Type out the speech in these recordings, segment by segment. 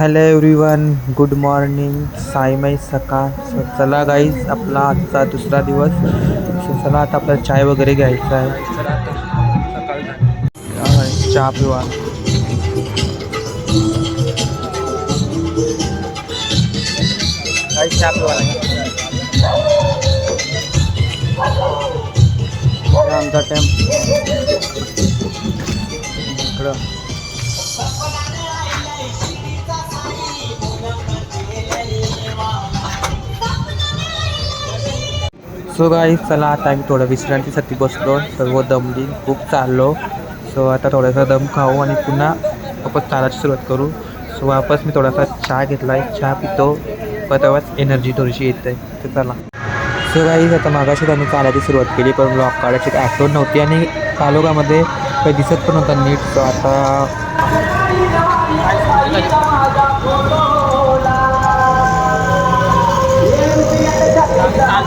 Hello everyone good morning साईमाई सकाळ so चला गाईज आपला आजचा दुसरा दिवस. सो चला आता आपल्याला चाय वगैरे घ्यायचा आहे. चहा पिवा गाईज चहा पिवा आमचा टाइम इकडं. सो गाई चला आता आम्ही थोडं विश्रांतीसाठी बसलो. सर्व दमली खूप चाललो. सो आता थोडासा दम खाऊ आणि पुन्हा वापस चालायची सुरुवात करू. सो वापस मी थोडासा चहा घेतला आहे चहा पितो. पण तेव्हाच एनर्जी थोडीशी येते तर चला. सो गाईज आता मागाशीच आम्ही चालायची सुरुवात केली पण ब्लॉक काढायची काही आठवण नव्हती आणि तालुक्यामध्ये काही दिसत पण नव्हता नीट. सो आता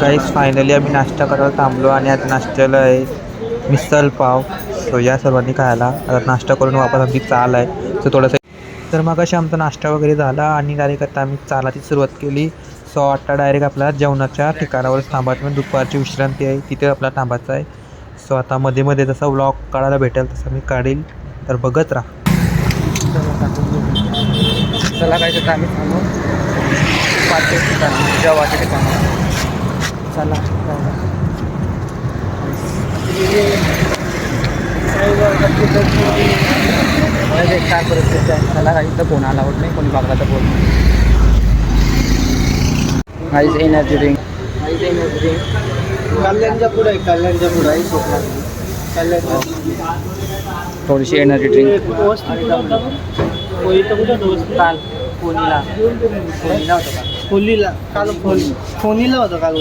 गाईस फायनली आम्ही नाश्ता करायला थांबलो आणि आता नाश्त्याला आहे मिसल पाव. सो या सर्वांनी खायला. आता नाश्ता करून वापस आमची चाल आहे. सो थोडंसं तर मग अशी आमचा नाश्ता वगैरे झाला आणि डायरेक्ट आता आम्ही चालाची सुरुवात केली. सो आता डायरेक्ट आपल्याला जेवणाच्या ठिकाणावर थांबायचं म्हणजे दुपारची विश्रांती आहे. तिथे आपल्याला थांबायचं आहे. सो आता मध्ये मध्ये जसा व्लॉग काढायला भेटेल तसं मी काढील. तर बघत राहा. चला काय तर आम्ही थांबू. ठिकाण ठिकाण चला काय परिस्थिती आहे फोन आला नाही कोणी तर काहीच एनर्जी ड्रिंक काहीच एनर्जी ड्रिंक कल्याणच्या पुढे आहे, कल्याणच्या पुढे आहे स्वप्नात. कल्याणच्या थोडीशी एनर्जी ड्रिंक? हो? काल कोणीला कोणीला होतं का? फोनीला. काल फोन फोनीला होतं काल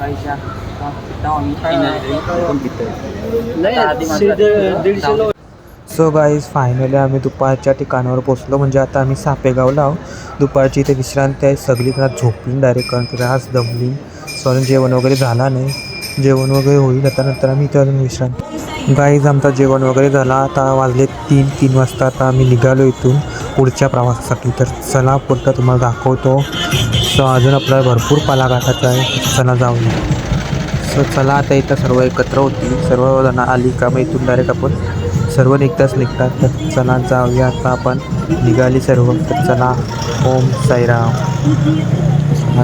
राईच्या नाही दीडशे लोक सो गाईज फायनली आम्ही दुपारच्या ठिकाणावर पोचलो म्हणजे आता आम्ही सापेगावला आहो दुपारची इथे विश्रांती आहे. सगळी घरात झोपली डायरेक्ट कारण की रास दमली सो अजून जेवण वगैरे झाला नाही. जेवण वगैरे होईल आता. नंतर आम्ही इथे अजून विश्रांती. गाईज आमचं जेवण वगैरे झाला. आता वाजले तीन तीन वाजता आता आम्ही निघालो इथून. पुढच्या प्रवासासाठी. तर चला पुढं तुम्हाला दाखवतो. सो अजून आपल्याला भरपूर पाला गाठायचा आहे. चला जाऊया सो चला आता इथं सर्व एकत्र होतील. सर्व जण आली का मग इथून डायरेक्ट आपण सर्व निघताच निघतात. तर चला जाऊया आता आपण. निघाली सर्व. तर चला. ओम साईराम.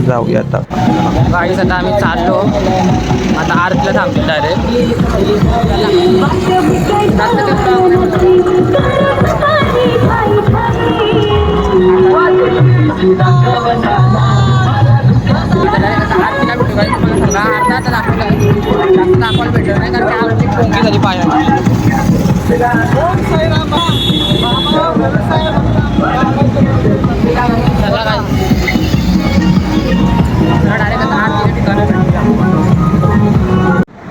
जाऊया आता. गाडीस आता आम्ही चाललो. आता आरतीला थांबतो डायरेक्ट दाखवायला भेटलं नाही कारण की आमची झाली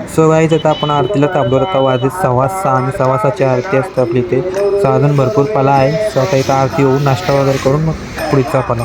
सो गाईज आता आपण आरतीला थांबलो आता वाजे सव्वा सहा आणि सव्वा सहाची आरती असते आपली इथे. साधन भरपूर पाला आहे. सो आता इथं आरती होऊन नाश्ता वगैरे करून मग पुढचा पाला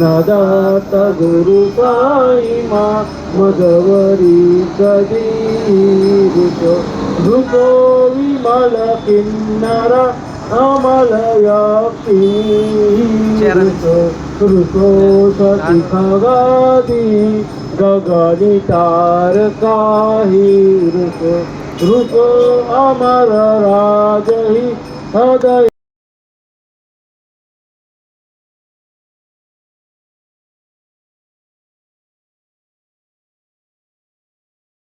नदात गुरु मा मधवरी कधी रूप रूप विमल किन्नर अमल ऋतो सती खगादी गगनी तारकाही ऋत ऋत अमर राजही हृदय